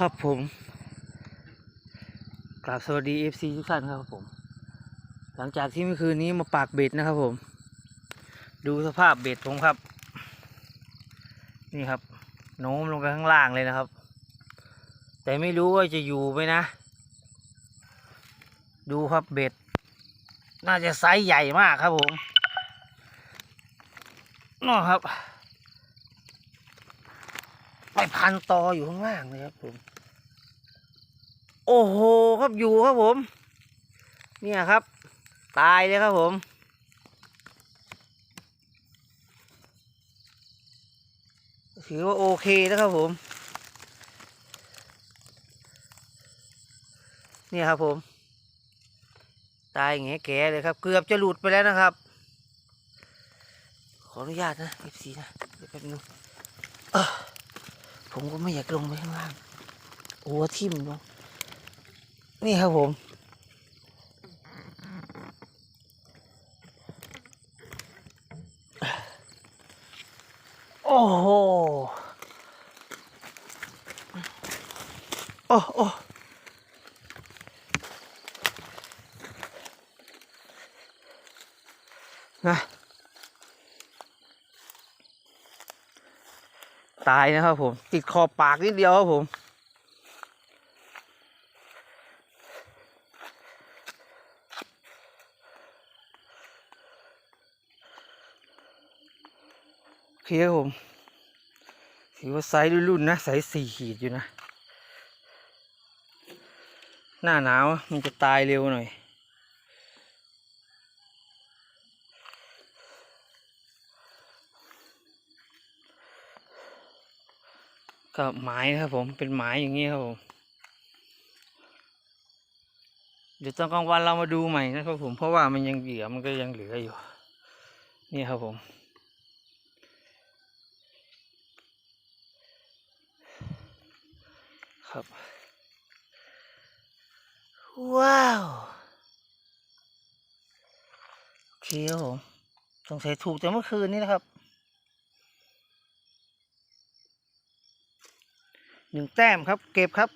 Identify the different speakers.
Speaker 1: ครับผมกราบสวัสดีเอฟซีทุกท่านครับผม หลังจากที่เมื่อคืนนี้มาปากเบ็ดนะครับผม ดูสภาพเบ็ดผมครับ นี่ครับ โน้มลงไปข้างล่างเลยนะครับ แต่ไม่รู้ว่าจะอยู่ไหมนะ ดูครับเบ็ด น่าจะไซส์ใหญ่มากครับผมนั่นครับ ไปพันตออยู่ข้างล่างเลยครับผม โอ้โหครับอยู่ครับผม เนี่ยครับ ตายเลยครับผมถือว่าโอเคนะครับผม เนี่ยครับผม ตายแงแก่เลยครับ เกือบจะหลุดไปแล้วนะครับ ขออนุญาตนะเอฟซีนะเดี๋ยวแป๊บนึงอ้อ ผมก็ไม่อยากลงไปข้างล่างหัวทิ่มลงนี่ครับผมโอ้โหโอ้โอ้นะ ตายนะครับผม ติดขอปากนิดเดียวครับผม โอเคครับผมถือว่าไซส์รุ่นๆนะไซส์สี่ขีดอยู่นะ หน้าหนาวมันจะตายเร็วหน่อย ก็ไม้นะครับผมเป็นไม้อย่างนี้ครับผมเดี๋ยวตอนกลางวันเรามาดูใหม่นะครับผมเพราะว่ามันยังเหลือมันก็ยังเหลืออยู่ นี่ครับผมครับ ว้าวโอเคครับผมสงสัยถูกแต่เมื่อคืนนี้นะครับ หนึ่งแต้มครับ เก็บครับ